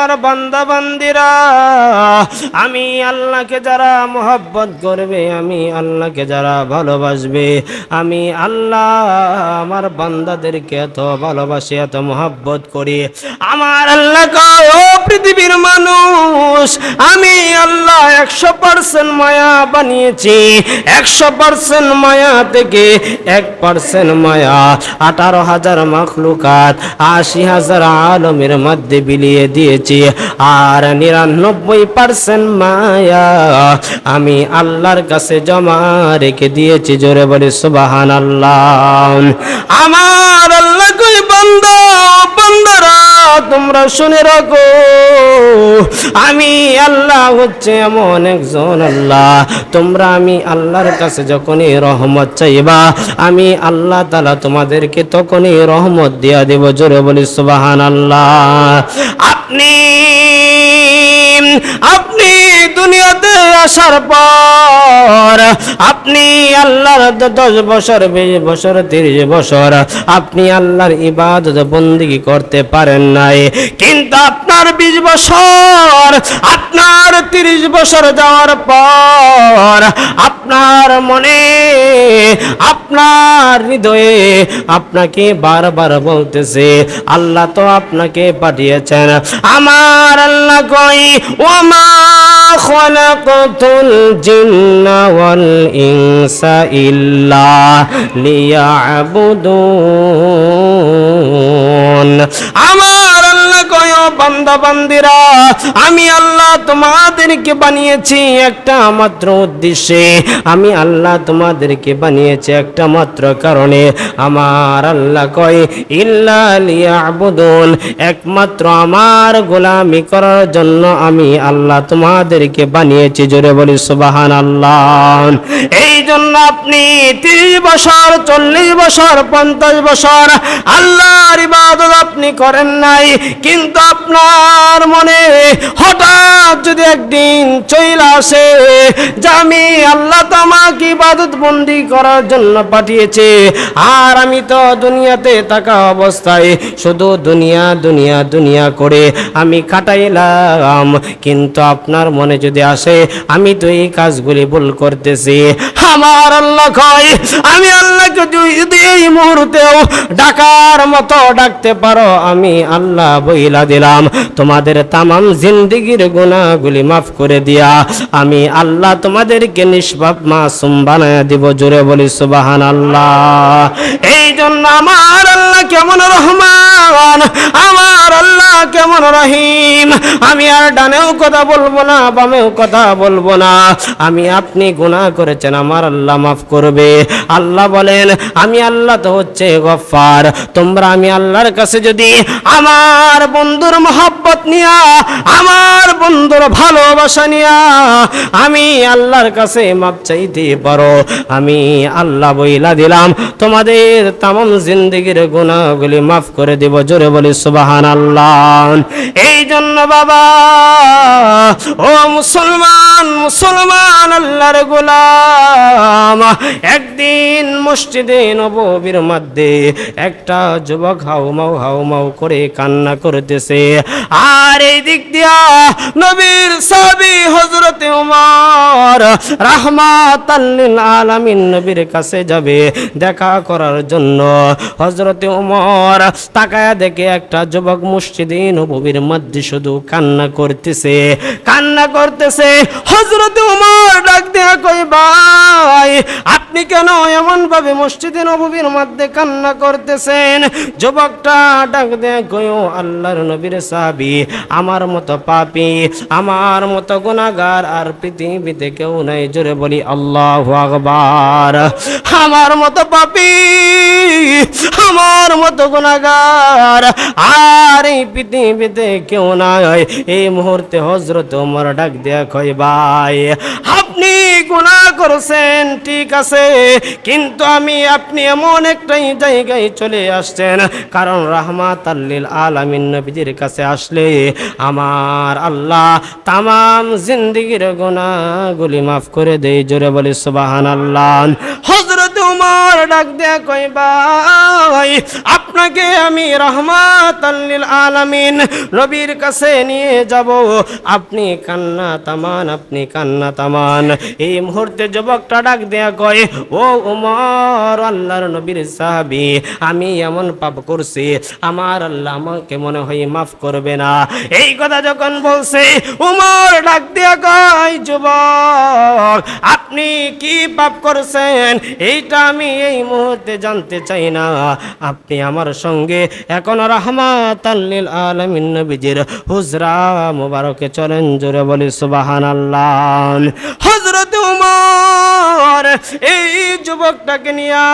আমার বান্দা বান্দিরা, আমি আল্লাহকে যারা মোহব্বত করবে, আমি আল্লাহকে যারা ভালোবাসবে, আমি আল্লাহ আমার বান্দাদেরকে এত ভালোবাসি, এত মোহব্বত করি। আমার আল্লাহ ও পৃথিবীর মানুষ, আমি আল্লাহ একশো পার্সেন্ট মায়া বানিয়েছি, একশো পার্সেন্ট মায়া থেকে এক পার্সেন্ট মায়া। আঠারো হাজার মখলুকাত, আশি হাজার আলমের মধ্যে বিলিয়ে দিয়েছি। আর নিরানব্বই পার্সেন্ট মায়া আমি আল্লাহর কাছে জমা রেখে দিয়েছি। জোরে বলি সুবাহান আল্লাহ আমার আল্লাহ কই বান্দারা, তোমরা শুনে রাখো। আমি আল্লাহ হচ্ছে এমন একজন আল্লাহ। তোমরা আমি আল্লাহর কাছে যখনই রহমত চাইবা, আমি আল্লাহ তালা তোমাদেরকে তখনই রহমত দিয়া দেব। জোরে বলি সুবাহান আল্লাহ আপনি আপনি দুনিয়াতে আসার পর আপনি আল্লাহর দশ বছর, বিশ বছর, তিরিশ বছর আপনি আল্লাহর ইবাদত বন্দিগি করতে পারেন নাই। কিন্তু আপনার বিশ বছর, আপনার তিরিশ বছর যাওয়ার পর আপনার মনে, আপনার হৃদয়ে আপনাকে বারবার বলতেছে, আল্লাহ তো আপনাকে পাঠিয়েছেন। আমার আল্লাহ কই ওমা খলাকতুল জিন্না ওয়াল ইনসা ইল্লা লিয়াবুদুন আমার কয় বান্দা বান্দিরা, আমি আল্লাহ তোমাদেরকে বানিয়েছি একটা মাত্র উদ্দেশ্যে। আমি আল্লাহ তোমাদেরকে বানিয়েছি একটা মাত্র কারণে। আমার আল্লাহ কয়, ইল্লা একমাত্র আমার গোলামি করার জন্য আমি আল্লাহ তোমাদেরকে বানিয়েছি। জোরে বলি সুবাহান আল্লাহ এই জন্য আপনি তিরিশ বছর, চল্লিশ বছর, পঞ্চাশ বছর আল্লাহর ইবাদত আপনি করেন নাই। কিন্তু আপনার মনে হঠাৎ যদি একদিন চইলা আসে যে আমি আল্লাহ তো আমাকে ইবাদত বন্দি করার জন্য পাঠিয়েছে, আর আমি তো দুনিয়াতে থাকা অবস্থায় শুধু দুনিয়া দুনিয়া দুনিয়া করে আমি কাটাইলাম কিন্তু আপনার মনে যদি আসে, আমি তো এই কাজগুলি ভুল করতেছি। আমার আল্লাহ কয়, আমি আল্লাহকে যদি এই মুহূর্তেও ডাকার মতো ডাকতে পারো, আমি আল্লাহ বইলা দিলাম। তোমাদের তামাম জিন্দিগির গুণাগুলি মাফ করে দিয়া, আমি আল্লাহ তোমাদেরকে নিষ্পাপ মাসুম বানায় দিব, জোরে বলি সুবাহান আল্লাহ এই জন্য আমার আল্লাহ কেমন রহমান, আমার আল্লাহ কেমন রহিম। আমি আর ডানেও কথা বলব না, বামেও কথা বলব না। আমি আপনি গুনাহ করেছেন, আমার আল্লাহ মাফ করবে। আল্লাহ বলেন, আমি আল্লাহ তো হচ্ছে গফার তোমরা আমি আল্লাহর কাছে যদি আমার বন্ধুর মহব্বত নিয়া, আমার বন্ধুর ভালোবাসা নিয়া, আমি আল্লাহর কাছে মাপ চাইতে পারো, আমি আল্লাহ বইলা দিলাম। তোমাদের তামাম জিন্দগির গুণাগুলি মাফ করে দিব, জোরে বলি সুবাহান আল্লাহ এই জন্য বাবা, ও মুসলমান মুসলমান, আল্লাহর গোলাম একদিন মসজিদে নববীর মধ্যে একটা যুবক হাউমাউ হাউমাউ করে কান্না করতেছে। আর এই দিক দিয়া নবীর সাবি হজরতে উমর রাহমাত আলামিন নবীর কাছে যাবে দেখা করার জন্য। হজরতে উমর তাকায়া দেখে একটা যুবক মসজিদে নববীর মধ্যে শুধু কান্না করতেছে। কান্না করতেছে হজরতে উমর ডাক দেয়া কই ভাই আপনি কেন এমন ভাবে মসজিদে নববীর মধ্যে কান্না করতেছেন? যুবকটা ডাক দেয়া কইও আল্লাহর নবীর সাহাবি, আমার মতো পাপি, আমার মতো গুনাহগার আর পৃথিবীতে কেউ নাই। জোরে বলি, আল্লাহ আকবার। আমার মতো পাপি, আমার মতো গুনাহগার আর এই পৃথিবীতে কেউ নাই। এই মুহূর্তে হজরত ওমর ডাক দেয়া কই ভাই, আপনি গুনাহ করছেন ঠিক আছে, কিন্তু আমি, আপনি এমন একটাই জায়গায় চলে আসছেন। কারণ রাহমাত আল্লিল আলামিন নবীজির কাছে আসলে আমার আল্লাহ তাম জিন্দিগির গুনাহগুলি মাফ করে দেয়। জোরে বলি সুবাহান আল্লাহ উমর ডাক দেয়া কই ভাই, আপনাকে আমি রহমাত আলামিন নবীর কাছে নিয়ে যাব। আপনি কান্না তামান, আপনি কান্না তামান। এই মুহূর্তে যুবকটা ডাক দেয়া কয়, ও উমর, আল্লাহর নবীর সাহাবি, আমি এমন পাপ করছি, আমার আল্লাহ আমাকে মনে হয় মাফ করবে না। এই কথা যখন বলছে, উমর ডাক দেয়া কয়, যুবক, আপনি কি পাপ করছেন? এইটা আমি এই মুহূর্তে জানতে চাই না। আপনি আমার সঙ্গে এখন রহমাত আল্লিল আলমিন নবীজির হুজরা মুবারকে চলেন, জোরে বলি সুবাহান আল্লাহ হজরত উমর, এই যুবকটাকে নিয়া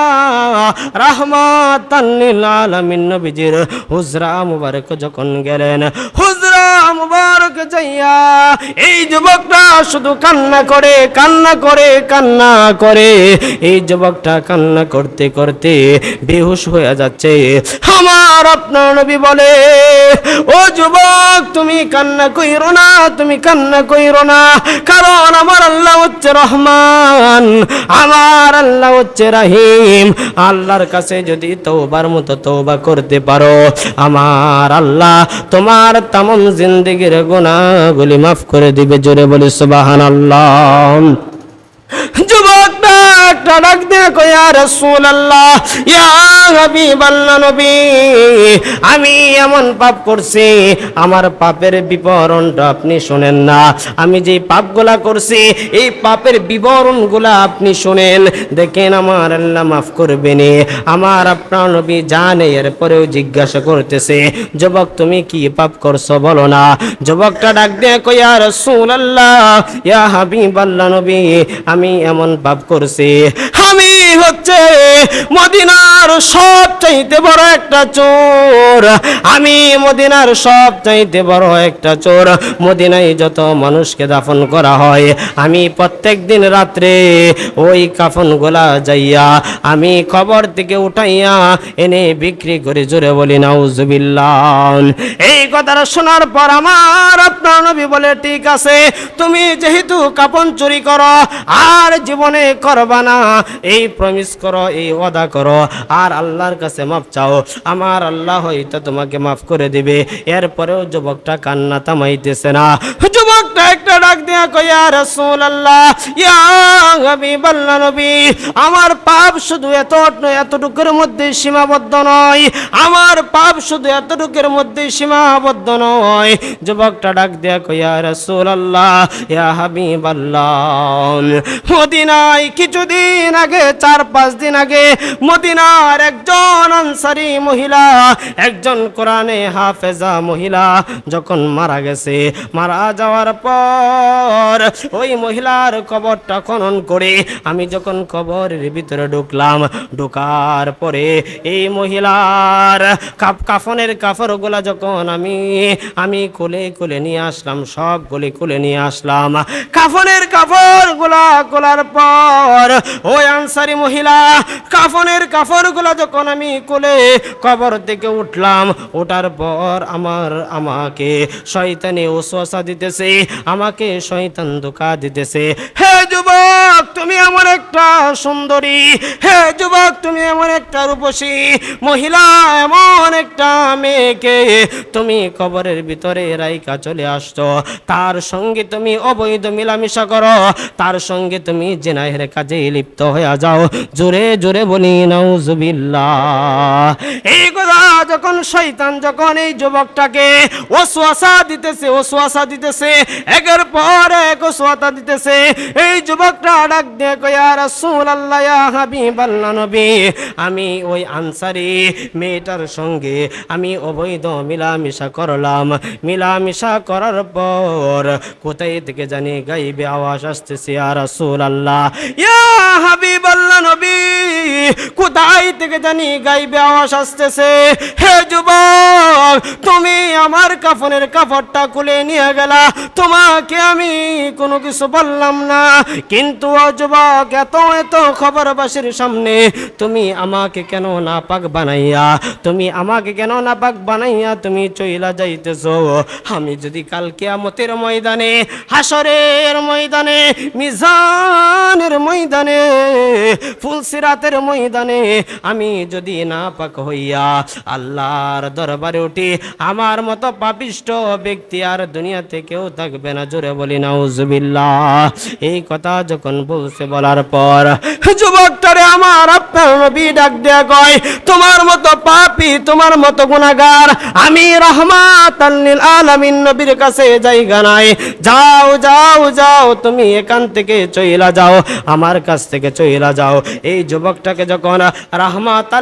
রহমাত আল্লিল আলমিন নবীজির হুজরা মুবারক যখন গেলেন, হুজরা মুবারক যাইয়া, এই যুবকটা শুধু কান্না করে কান্না করে কান্না করে। এই যুবকটা কান্না করতে করতে বেহুশ হয়ে যাচ্ছে। আমার আপনার নবী বলে, ও যুবক, তুমি কান্না কইরো না, তুমি কান্না কইরো না। কারণ আমার আল্লাহ হচ্ছে রহমান, আমার আল্লাহ হচ্ছে রাহিম। আল্লাহর কাছে যদি তৌবার মতো তৌবা করতে পারো, আমার আল্লাহ তোমার তামম জিন্দিগির গুণাগুলি মাফ করে দিবে জোরে বলি সুবাহান আল্লাহ যুবকটা আমি এমন পাপ করছি, আমার পাপের বিবরণটা আপনি শোনেন না। আমি যে পাপগুলা করছি, এই পাপের বিবরণগুলা আপনি শোনেন। দেখেন আমার আল্লাহ মাফ করবেনি। আমার আপনার নবী জানে, এরপরেও জিজ্ঞাসা করতেছে, যুবক, তুমি কি পাপ করছ বলো না? যুবকটা ডাক দিয়ে কয়া রসুল আল্লাহ ইয়া হাবিব আল্লাহ নবী, আমি এমন পাপ করছি আমি হচ্ছে মদিনার সব চাইতে বড় একটা চোর। আমি মদিনার সব চাইতে বড় একটা চোর। মদিনায় যত মানুষকে দাফন করা হয়, আমি প্রত্যেক দিন রাত্রে ওই কাফন গোলা যাইয়া, আমি খবর থেকে উঠাইয়া এনে বিক্রি করে জোরে বলি, নাউজুবিল্লাহ। এই কথাটা শোনার পর আমার আপনার নবী বলে, ঠিক আছে, তুমি যেহেতু কাপন চুরি করো, আর জীবনে করবা না, এই প্রমিস করো, এই ওয়াদা করো। আর আল্লাহর কাছে মাফ চাও। আমার আল্লাহ হয়তো তোমাকে মাফ করে দিবে। এরপরেও যুবকটা কান্না থামাইতেছে না। একটা ডাক আল্লাহ নবী, আমার পাপ শুধু এত এতটুকুর মধ্যে সীমাবদ্ধ নয়। আমার পাপ শুধু এতটুকুর মধ্যে সীমাবদ্ধ নয়। যুবকটা ডাক দিয়া কইয়া রসুল আল্লাহ ইয়া হাবিব আল্লাহ মদিনায় কিছুদিন আগে, চার পাঁচ দিন আগে, মদিনার একজন আনসারি মহিলা, একজন কোরআনে হাফেজা মহিলা যখন মারা গেছে, মারা যাওয়ার পর ওই মহিলার কবরটা খনন করে আমি যখন কবরের ভিতরে ঢুকলাম, ঢোকার পরে এই মহিলার কাফনের কাপড়গুলা যখন আমি আমি কোলে কোলে নিয়ে আসলাম, সব কোলে কোলে নিয়ে আসলাম, কাফনের কাপড়গুলা কোলার পর ওই আনসারি মহিলা কাফনের কাপড়গুলা যখন আমি কোলে কবর থেকে উঠলাম, ওঠার পর আমার আমাকে শয়তানে ওসওয়াসা দিতেছে। আমাকে শয়তান ধোকা দিতেছে। হে যুবক, তুমি এমন একটা সুন্দরী। হে যুবক, তুমি এমন একটা রূপসী। মহিলা, এমন একটা মেয়েকে তুমি কবরের ভিতরে রাইকা চলে আসছো। তার সঙ্গে তুমি অবৈধ মিলামিশা করো। তার সঙ্গে তুমি জেনাহের কাজে লিপ্ত হয়ে যাও। জোরে জোরে বলি, নাউজুবিল্লাহ। এই কথা যখন শয়তান, যখন এই যুবকটাকে ওসওয়াসা দিতেছে ওসওয়াসা দিতেছে একের পর এক ওসওয়াসা দিতেছে। এই যুবকটা ডাক দিয়ে কয়া রাসূলুল্লাহ, ইয়া হাবিবাল্লাহ নবী। আমি ওই আনসারি মেয়েটার সঙ্গে আমি অবৈধ মিলামিশা করলাম। মিলামিশা করার পর কোথায় থেকে জানি গাইবে আওয়াজ আসতেছে আর রাসূল আল্লাহ ইয়া হাবিব আল্লাহ নবী, কোথায় থেকে জানি গাইবে আওয়াজ আসতেছে? হে যুবক, তুমি আমার কাফনের কাপড়টা খুলে নিয়ে গেলা। তোমাকে আমি কোনো কিছু বললাম না। কিন্তু ও যুবক এত এত খবরবাসীর সামনে তুমি আমাকে কেন না পাক বানাইয়া, তুমি আমাকে কেন না পাক বানাইয়া তুমি চইলা যাইতেছ? আমি যদি কালকে আমতের ময়দানে হাসরের ময়দানে, মিজানের ময়দানে, ফুলসিরাতের ময়দানে আমি যদি না পাক হইয়া, আল্লাহর দরবারে উঠি, আমার মতো পাপিষ্ট ব্যক্তি আর দুনিয়াতে কেউ থাকবে না জোরে বলি, নাউজুবিল্লাহ। এই কথা যখন বলছে বলার পর, যুবকটারে আমার আপনার নবী ডাক দেয়া কয়, তোমার মতো পাপি, তোমার মতো গুনাহগার, আমি রহমাত আলামিন নবীর কাছে জায়গা নাই। যাও যাও যাও, তুমি এখান থেকে চইলা যাও, আমার কাছ থেকে চইলা যাও। এই যুবকটাকে যখন রহমাত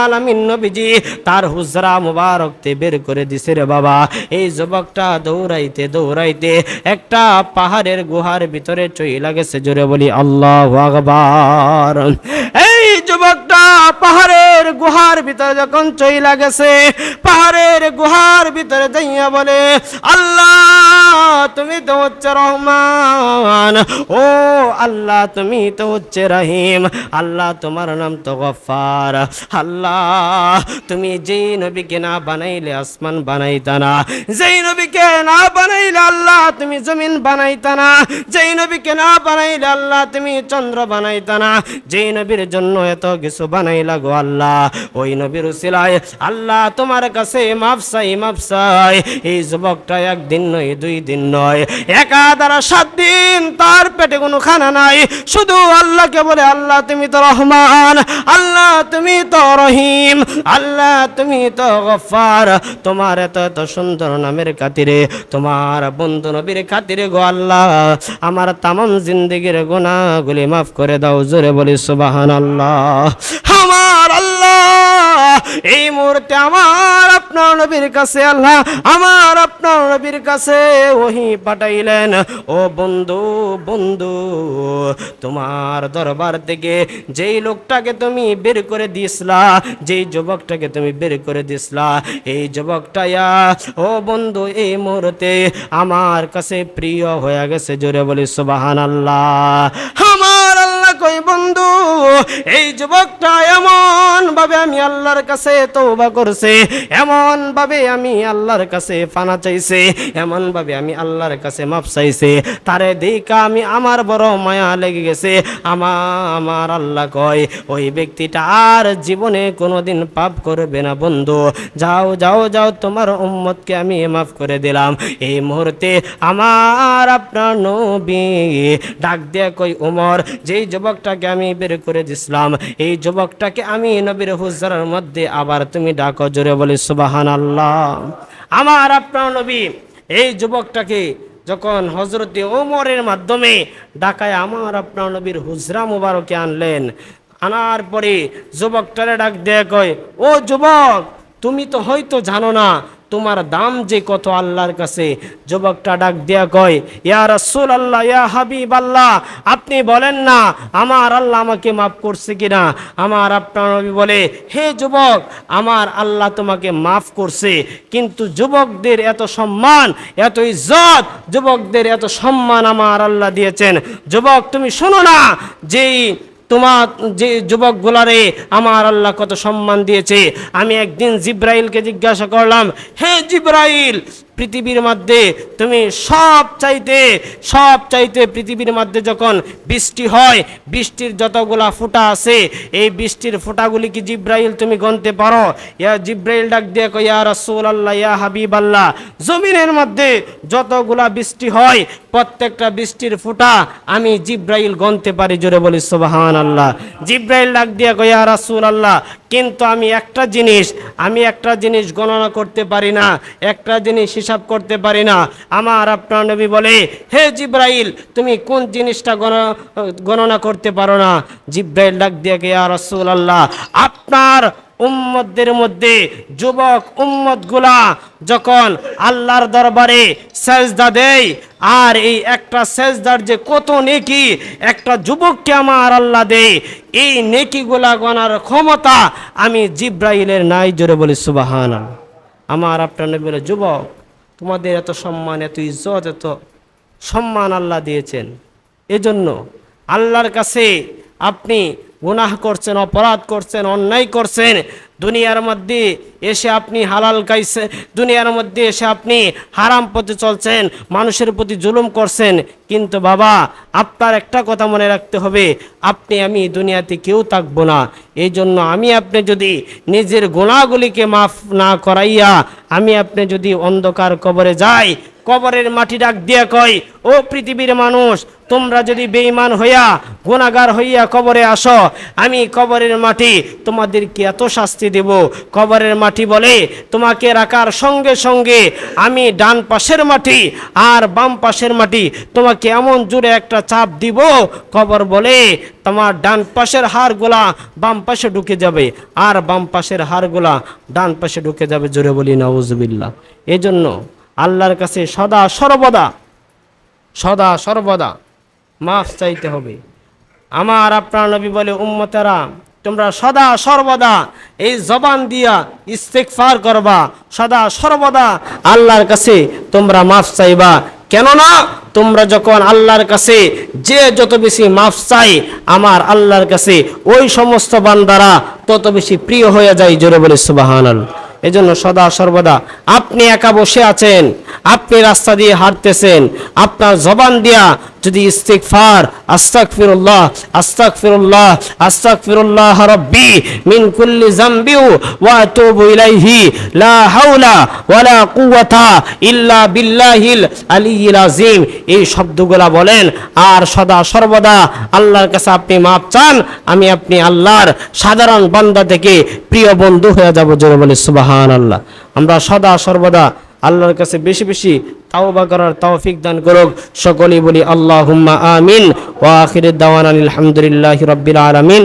আলামিন নবীজি তার হুজরা মুবারকতে বের করে দিছে রে বাবা, এই যুবকটা দৌড়াইতে দৌড়াইতে একটা পাহাড়ের গুহার ভিতরে চইলা গেছে। জোরে বলি আল্লাহ আকবার। এই যুবকটা পাহাড়ের গুহার ভিতরে যখন চইলা গেছে, পাহাড়ের গুহার ভিতরে যাইয়া বলে, আল্লাহ, তুমি তো হচ্ছে রহমান। ও আল্লাহ, তুমি তো হচ্ছে রহিম। আল্লাহ, তোমার নাম তো গফার আল্লাহ, তুমি যেই নবীকে না বানাইলে আসমান বানাইতা না। যেই নবীকে না বানাইলে আল্লাহ, তুমি জমিন বানাইতা না। যেই নবীকে না বানাইলে আল্লাহ, তুমি চন্দ্র বানাইতা না। যেই নবীর জন্য এত কিছু বানাইলা গো আল্লাহ। ওই নবীর উসিলায় আল্লাহ তোমার কাছে মাপসাই মাপসাই এই যুবকটা একদিন নয়, দুই দিন নয়, একা দ্বারা সাত দিন তার পেটে কোনো খানা নাই। শুধু আল্লাহকে বলে, আল্লাহ তুমি তো রহমান, আল্লাহ তুমি তো রহিম, আল্লাহ তুমি তো গফার। তোমার এত এত সুন্দর নামের খাতিরে, তোমার বন্ধু নবীর খাতিরে গো আল্লাহ। আমার তামাম জিন্দগির গুনাহগুলি মাফ করে দাও, জোরে বলি সুবাহান আল্লাহ আমার আল্লাহ। এই মুহূর্তে আমার আপনার নবীর কাছে আল্লাহ, আমার আপনার নবীর কাছে ওহি পাঠাইলেন। ও বন্ধু বন্ধু, তোমার দরবার থেকে যেই লোকটাকে তুমি বের করে দিসলা যেই যুবকটাকে তুমি বের করে দিসলা এই যুবকটাইয়া ও বন্ধু, এই মুহূর্তে আমার কাছে প্রিয় হয়ে গেছে, জোরে বলি সুবাহান আল্লাহ বন্ধু, এই যুবকটা এমন ভাবে আমি আল্লাহর কাছে তৌবা করছে এমন ভাবে আমি আল্লাহর কাছে ফানা চাইছে এমন ভাবে আমি আল্লাহর কাছে মাপ চাইছে। তারে দেখা আমি আমার বড় মায়া লেগে গেছে। আমার আমার আল্লাহ কয়, ওই ব্যক্তিটা আর জীবনে কোনোদিন পাপ করবে না বন্ধু। যাও যাও যাও, তোমার উম্মতকে আমি মাফ করে দিলাম। এই মুহূর্তে আমার আপনার নবী ডাক দিয়ে কই উমর, যেই যুবকটাকে আমি বের করে দিছিলাম। এই যুবকটাকে আমি নবীর হুজরার মধ্যে আবার তুমি ডাকো জোরে বলি সুবাহান আল্লাহ আমার আপনার নবী, এই যুবকটাকে যখন হজরতে ওমরের মাধ্যমে ডাকায় আমার আপনার নবীর হুজরা মুবারকে আনলেন, আনার পরে যুবকটারে ডাক দেয়া কয়, ও যুবক, তুমি তো হয়তো জানো না তোমার দাম যে কত আল্লাহর কাছে? যুবকটা ডাক দেয়া কয়, ইয়া রাসূল আল্লাহ ইয়া হাবিব আল্লাহ আপনি বলেন না, আমার আল্লাহ আমাকে মাফ করছে কিনা? আমার আপনার নবী বলে, হে যুবক, আমার আল্লাহ তোমাকে মাফ করছে, কিন্তু যুবকদের এত সম্মান, এত ইজ্জত, যুবকদের এত সম্মান আমার আল্লাহ দিয়েছেন। যুবক, তুমি শোনো না, যেই তোমার যে যুবক গোলারে আমার আল্লাহ কত সম্মান দিয়েছে। আমি একদিন জিব্রাইলকে জিজ্ঞাসা করলাম, হে জিব্রাইল পৃথিবীর মধ্যে তুমি সব চাইতে সব চাইতে পৃথিবীর মধ্যে যখন বৃষ্টি হয়, বৃষ্টির যতগুলা ফোঁটা আছে, এই বৃষ্টির ফোঁটাগুলি কি জিব্রাইল তুমি গনতে পারো? ইয়া জিব্রাইল ডাক দিয়ে কই ইয়া রাসূল আল্লাহ ইয়া হাবিব আল্লাহ জমিনের মধ্যে যতগুলা বৃষ্টি হয়, প্রত্যেকটা বৃষ্টির ফোঁটা আমি জিব্রাইল গনতে পারি, জোরে বলি সুবাহান আল্লাহ জিব্রাইল ডাক দিয়ে কই ইয়া রাসূল আল্লাহ কিন্তু আমি একটা জিনিস, আমি একটা জিনিস গণনা করতে পারি না, একটা জিনিস হিসাব করতে পারি না। আমার আপনার নবী বলে, হে জিব্রাইল, তুমি কোন জিনিসটা গণ- গণনা করতে পারো না? জিব্রাইল ডাক দিয়ে গে আর রসুল আল্লাহ আপনার উম্মতদের মধ্যে যুবক উম্মতগুলা যখন আল্লাহর দরবারে সেজদা দেয়, আর এই একটা সেজদার যে কত নেকি, একটা যুবককে আমার আল্লাহ দেয়, এই নেকিগুলা গণার ক্ষমতা আমি জিব্রাইলের নাই, জোরে বলি সুবাহান আমার আপনার বলে, যুবক, তোমাদের এত সম্মান, এত ইজ্জত, এত সম্মান আল্লাহ দিয়েছেন। এজন্য আল্লাহর কাছে আপনি গুনাহ করছেন, অপরাধ করছেন, অন্যায় করছেন, দুনিয়ার মধ্যে এসে আপনি হালাল গাইছে দুনিয়ার মধ্যে এসে আপনি হারাম পথে চলছেন, মানুষের প্রতি জুলুম করছেন, কিন্তু বাবা, আপনার একটা কথা মনে রাখতে হবে, আপনি, আমি দুনিয়াতে কেউ থাকব না। এই জন্য আমি আপনি যদি নিজের গুণাগুলিকে মাফ না করাইয়া, আমি আপনি যদি অন্ধকার কবরে যাই কবরের মাটি ডাক দিয়ে কয়, ও পৃথিবীর মানুষ, তোমরা যদি বেঈমান হইয়া গুণাগার হইয়া কবরে আসো, আমি কবরের মাটি তোমাদেরকে এত শাস্তি দেব। কবরের মাটি বলে, তোমাকে রাখার সঙ্গে সঙ্গে আমি ডান পাশের মাটি আর বাম পাশের মাটি তোমাকে এমন জোরে একটা চাপ দিব, কবর বলে তোমার ডান পাশের হাড়গুলা বাম পাশে ঢুকে যাবে আর বাম পাশের হাড়গুলা ডান পাশে ঢুকে যাবে। জোরে বলি, নাউজুবিল্লাহ। এজন্য আল্লাহর কাছে সদা সর্বদা। সদা সর্বদা। মাফ চাইতে হবে। আমার আপনার নবী বলে, উম্মতেরা, তোমরা সদা সর্বদা এই জবান দিয়া ইস্তেকফার করবা। সদা সর্বদা আল্লাহর কাছে তোমরা মাফ চাইবা। কেননা তোমরা যখন আল্লাহর কাছে যে যত বেশি মাফ চাই, আমার আল্লাহর কাছে ওই সমস্ত বান্দারা তত বেশি প্রিয় হয়ে যায় জোরে বলে সুবাহান এজন্য সদা সর্বদা আপনি একা বসে আছেন, আপনি রাস্তা দিয়ে হাঁটতেছেন, আপনার জবান দিয়া যদি ইস্তিগফার, আস্তাগফিরুল্লাহ আস্তাগফিরুল্লাহ আস্তাগফিরুল্লাহ রাব্বি মিন কুল্লি যামবিউ ওয়া আতুবু ইলাইহি, লা হাওলা ওয়ালা কুওয়াতা ইল্লা বিল্লাহিল আলিয়্যিল আযীম। এই শব্দগুলা বলেন, আর সদা সর্বদা আল্লাহর কাছে আপনি মাপ চান, আমি আপনি আল্লাহর সাধারণ বান্দা থেকে প্রিয় বন্ধু হয়ে যাব। জোরে বলে সুবহানাল্লাহ। আমরা সদা সর্বদা আল্লাহর কাছে বেশি বেশি তাওবা করার তৌফিক দান করুক। সকলেই বলি আল্লাহ আমিন। ওয়া আখিরের দাওয়ান আলহামদুলিল্লাহ রব্বিল আলামিন।